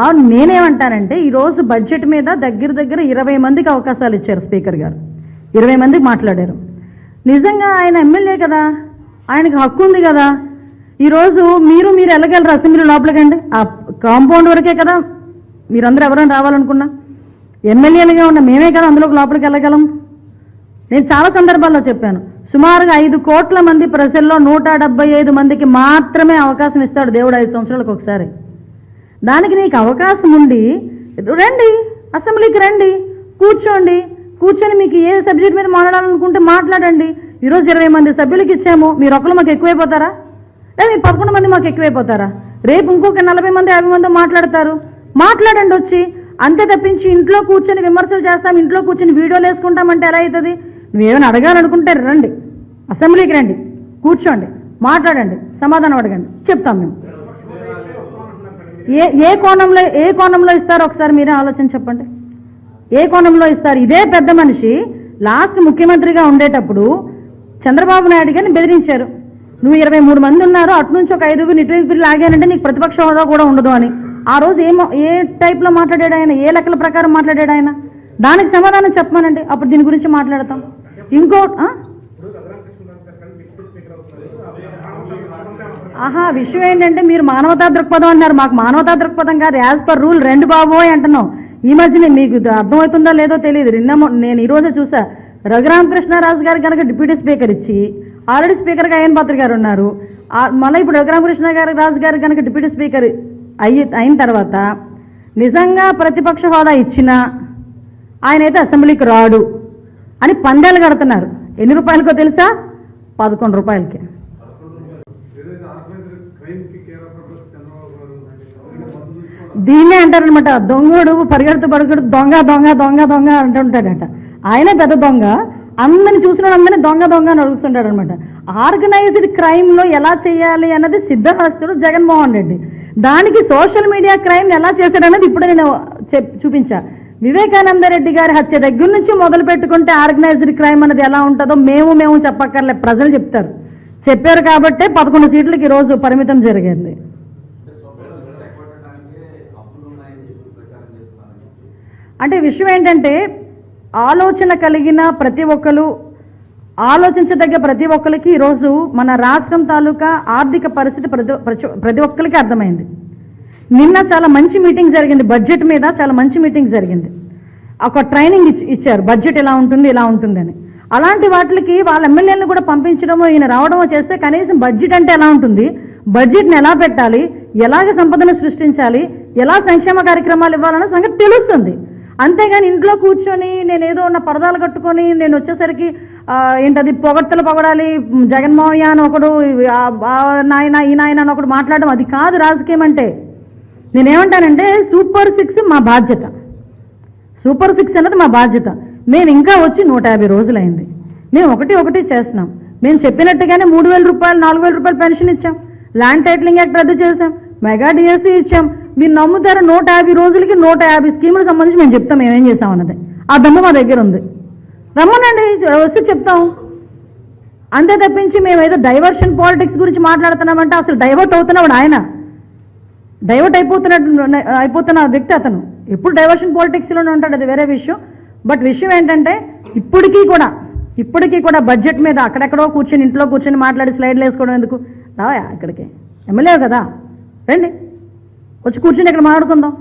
నేనేమంటానంటే ఈరోజు బడ్జెట్ మీద దగ్గర దగ్గర ఇరవై మందికి అవకాశాలు ఇచ్చారు స్పీకర్ గారు. ఇరవై మందికి మాట్లాడారు. నిజంగా ఆయన ఎమ్మెల్యే కదా? ఆయనకి హక్కు ఉంది కదా? ఈరోజు మీరు మీరు వెళ్ళగలరు అసెంబ్లీ లోపలికండి? ఆ కాంపౌండ్ వరకే కదా? మీరందరూ ఎవరైనా రావాలనుకున్నా? ఎమ్మెల్యేలుగా ఉన్న మేమే కదా అందులోకి లోపలికి వెళ్ళగలం? నేను చాలా సందర్భాల్లో చెప్పాను. సుమారుగా ఐదు కోట్ల మంది ప్రజల్లో నూట ఐదు మందికి మాత్రమే అవకాశం ఇస్తాడు దేవుడు ఐదు సంవత్సరాలకు ఒకసారి. దానికి నీకు అవకాశం ఉండి రండి అసెంబ్లీకి రండి కూర్చోండి. కూర్చొని మీకు ఏ సబ్జెక్ట్ మీద మాట్లాడాలనుకుంటే మాట్లాడండి. ఈరోజు ఇరవై మంది సభ్యులకి ఇచ్చాము. మీరు ఒకరు మాకు ఎక్కువైపోతారా? లేదా మీరు పదకొండు మంది మాకు ఎక్కువైపోతారా? రేపు ఇంకొక నలభై మంది యాభై మంది మాట్లాడతారు. మాట్లాడండి వచ్చి. అంతే తప్పించి ఇంట్లో కూర్చొని విమర్శలు చేస్తాం. ఇంట్లో కూర్చొని వీడియోలు వేసుకుంటామంటే ఎలా అవుతుంది? నువ్వేమైనా అడగాలనుకుంటే రండి. అసెంబ్లీకి రండి. కూర్చోండి. మాట్లాడండి. సమాధానం అడగండి. చెప్తాం మేము. ఏ ఏ కోణంలో ఏ కోణంలో ఇస్తారో ఒకసారి మీరే ఆలోచన చెప్పండి. ఏ కోణంలో ఇస్తారు? ఇదే పెద్ద మనిషి లాస్ట్ ముఖ్యమంత్రిగా ఉండేటప్పుడు చంద్రబాబు నాయుడు గారిని బెదిరించారు. నువ్వు ఇరవై మూడు మంది ఉన్నారు అటు నుంచి ఒక ఐదుగురు ఇటువైపు లాగానంటే నీకు ప్రతిపక్ష హోదా కూడా ఉండదు అని. ఆ రోజు ఏమో ఏ టైప్లో మాట్లాడాడు ఆయన? ఏ లెక్కల ప్రకారం మాట్లాడాడు ఆయన? దానికి సమాధానం చెప్పమనండి. అప్పుడు దీని గురించి మాట్లాడతాం. ఇంకో ఆ? ఆహా విషయం ఏంటంటే మీరు మానవతా దృక్పథం అన్నారు. మాకు మానవతా దృక్పథం కాదు. యాజ్ పర్ రూల్ రెండు బాబోయ్ అంటున్నాం. ఈ మధ్యన మీకు అర్థమవుతుందో లేదో తెలియదు. నిన్నమో నేను ఈరోజు చూసా చూసా. రఘురామకృష్ణరాజు గారు కనుక డిప్యూటీ స్పీకర్ ఇచ్చి ఆల్రెడీ స్పీకర్గా అయ్యన్ పాత్ర గారు ఉన్నారు. మళ్ళీ ఇప్పుడు రఘురామకృష్ణ గారు రాజు గారు కనుక డిప్యూటీ స్పీకర్ అయ్యి అయిన తర్వాత నిజంగా ప్రతిపక్ష హోదా ఇచ్చినా ఆయన అయితే అసెంబ్లీకి రాడు అని పందేలు కడుతున్నారు. ఎన్ని రూపాయలకో తెలుసా? పదకొండు రూపాయలకి ఏదైతే organised క్రైమ్కి care of purpose Chandrababu garu అందుకే మందు తీసుకోవడం దీన్నే అంటారనమాట దొంగడు పరిగెడుతూ పరిగెడుతూ దొంగ దొంగ దొంగ దొంగ అంటుంటాడట ఆయనే పెద్ద దొంగ. అందరిని చూసిన అందరినీ దొంగ దొంగ అని అడుగుతుంటాడు అనమాట ఆర్గనైజ్డ్ క్రైమ్లో ఎలా చేయాలి అన్నది సిద్ధహస్తుడు జగన్మోహన్ రెడ్డి. దానికి సోషల్ మీడియా క్రైమ్ ఎలా చేశాడన్నది ఇప్పుడు నేను చెప్ చూపించా. వివేకానంద రెడ్డి గారి హత్య దగ్గర నుంచి మొదలు పెట్టుకుంటే ఆర్గనైజ్డ్ క్రైమ్ అనేది ఎలా ఉంటుందో మేము మేము చెప్పక్కర్లే. ప్రజలు చెప్తారు. చెప్పారు కాబట్టే పదకొండు సీట్లకి ఈరోజు పరిమితం జరిగింది. అంటే విషయం ఏంటంటే ఆలోచన కలిగిన ప్రతి ఒక్కరు ఆలోచించదగ్గ ప్రతి ఒక్కరికి ఈరోజు మన రాష్ట్రం తాలూకా ఆర్థిక పరిస్థితి ప్రతి ప్రతి- ప్రతి ఒక్కరికి అర్థమైంది. నిన్న చాలా మంచి మీటింగ్ జరిగింది బడ్జెట్ మీద చాలా మంచి మీటింగ్ జరిగింది. ఒక ట్రైనింగ్ ఇచ్చి ఇచ్చారు బడ్జెట్ ఎలా ఉంటుంది ఇలా ఉంటుందని అలాంటి వాటికి వాళ్ళ ఎమ్మెల్యేలను కూడా పంపించడమో ఈయన రావడమో చేస్తే కనీసం బడ్జెట్ అంటే ఎలా ఉంటుంది? బడ్జెట్ని ఎలా పెట్టాలి? ఎలాగ సంపదను సృష్టించాలి? ఎలా సంక్షేమ కార్యక్రమాలు ఇవ్వాలన్న సంగతి తెలుస్తుంది. అంతేగాని ఇంట్లో కూర్చొని నేను ఏదో ఉన్న పరదాలు కట్టుకొని నేను వచ్చేసరికి ఏంటది పొగడ్తలు పొగడాలి మ్, జగన్మోహన్ అని ఒకడు నాయన ఈ నాయన అని ఒకడు మాట్లాడడం అది కాదు రాజకీయం అంటే. నేనేమంటానంటే సూపర్ సిక్స్ మా బాధ్యత. సూపర్ సిక్స్ అన్నది మా బాధ్యత. మేము ఇంకా వచ్చి నూట యాభై రోజులైంది. మేము ఒకటి ఒకటి చేస్తున్నాం. మేము చెప్పినట్టుగానే మూడు వేల రూపాయలు నాలుగు వేల రూపాయలు పెన్షన్ ఇచ్చాం. ల్యాండ్ టైటిలింగ్ యాక్ట్ రద్దు చేశాం. మెగా డిఎస్సీ ఇచ్చాం. మీరు నమ్ముతారు నూట యాభై రోజులకి నూట యాభై స్కీములకు సంబంధించి మేము చెప్తాం మేమేం ఏం ఆ దమ్ము మా దగ్గర ఉంది. రమ్మనండి వస్తే చెప్తాం. అంతే తప్పించి మేము ఏదో డైవర్షన్ పాలిటిక్స్ గురించి మాట్లాడుతున్నామంటే అసలు డైవర్ట్ అవుతున్నాడు ఆయన. డైవర్ట్ అయిపోతున్నట్టు అయిపోతున్న వ్యక్తి అతను. ఎప్పుడు డైవర్షన్ పాలిటిక్స్లోనే ఉంటాడు అది వేరే విషయం. బట్ విషయం ఏంటంటే ఇప్పటికీ కూడా ఇప్పటికీ కూడా బడ్జెట్ మీద అక్కడెక్కడో కూర్చొని ఇంట్లో కూర్చొని మాట్లాడి స్లైడ్లు వేసుకోవడం ఎందుకు? రావా ఇక్కడికి. ఎమ్మెల్యే కదా. రండి. వచ్చి కూర్చుని ఇక్కడ మాట్లాడుకుందాం.